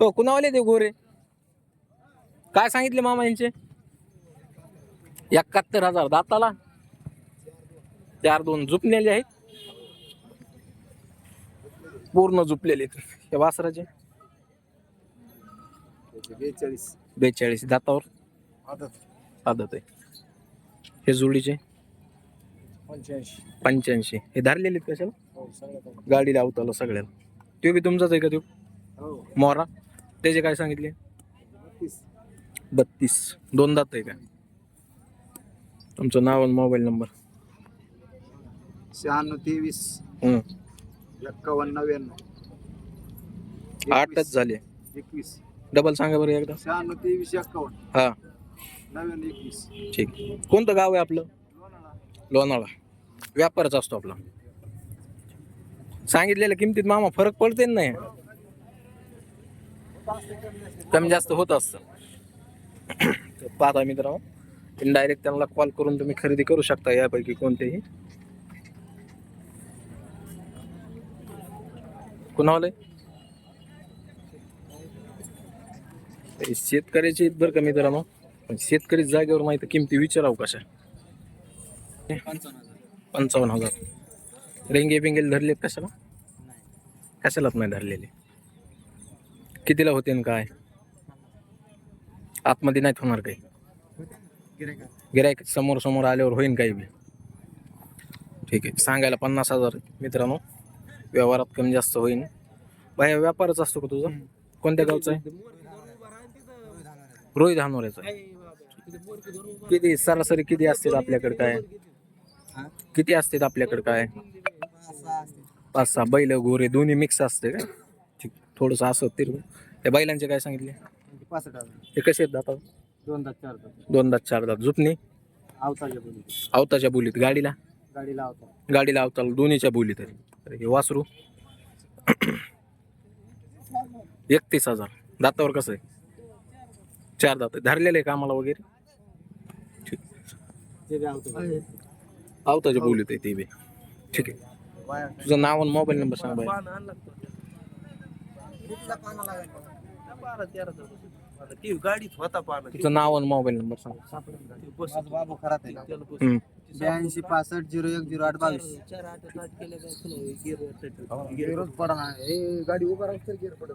हो कुणावाले ते गोरे? काय सांगितले मामा यांचे? एकाहत्तर हजार दाताला. चार दोन झुपलेले आहेत. पूर्ण झुपलेले हे वासराचे? बेचाळीस. बेचाळीस. दातावर? आदत. आदत आहे. हे जोडीचे? पंच्याऐंशी. पंच्याऐंशी. हे धरलेले आहेत कशाला? हो गाडी लावताला सगळ्याला. तो बी तुमचाच आहे का तो मोरा त्याचे काय सांगितले? तीस बत्तीस. दोन दात आहे का? तुमचं नाव आणि मोबाईल नंबर. शहाण्णव तेवीस. एक्कावन्न नव्याण्णव. आठच झाले. एकवीस. डबल सांगा बरं एकदा. शहाण्णव तेवीस एक्कावन्न. हा. नव्याण्णव एकवीस. ठीक. कोणतं गाव आहे आपलं? लोणावळा व्यापारच असतो आपला. सांगितलेल्या किमतीत मामा फरक पडते ना नाही? कमी जास्त होत असतं. तर पाहता मित्रांनो डायरेक्ट त्यांना कॉल करून तुम्ही खरेदी करू शकता यापैकी कोणतेही. कुणावले? शेतकऱ्याची बरं का मित्रांनो. पण शेतकरी जागेवर माहिती किमती विचारावं कशा? पंचावन्न हजार. रेंगे बिंगेल धरलेत कशाला? कशालाच नाही धरलेले. कितीला होते काय? आतमध्ये नाहीत होणार काही. गिरायक समोर समोर आल्यावर होईन काही बी. ठीक आहे. सांगायला पन्नास हजार मित्रांनो. व्यवहारात कमी जास्त होईन. बाया व्यापारच असतो का तुझा? कोणत्या गावचा आहे? रोहित धानोऱ्याचा किती सरासरी किती असतील आपल्याकडे काय? किती असतात आपल्याकडे काय? पाच सहा. बैल गोरे दोन्ही मिक्स असते का? थोडस असं ते त्या बैलांचे काय सांगितले? पासष्ट हजार. ते कसे आहेत दाता दोन दात चार दात. दोन दात चार दात. झुपणी? आवताच्या बोली आवताच्या बोलीत. गाडीला? गाडीला आवता. गाडीला आवताला दोन्हीच्या बोलीत आहे. तर हे वासरू. एकतीस हजार. दातावर कसं आहे? चार दात. धरलेले आहे कामाला वगैरे? ठीक. ते बी आवतो आवताच्या बोलीत आहे ते बी. ठीक आहे. तुझं नाव आणि मोबाईल नंबर सांग बाई. गाडीत होता पाना. तुझं नाव आणि मोबाईल नंबर सांग. बाबू हम्म. ब्याऐंशी पासष्ट झिरो एक झिरो आठ बावीस. चार आठ काय तुला पडा हे गाडी उभा तर गिर पडत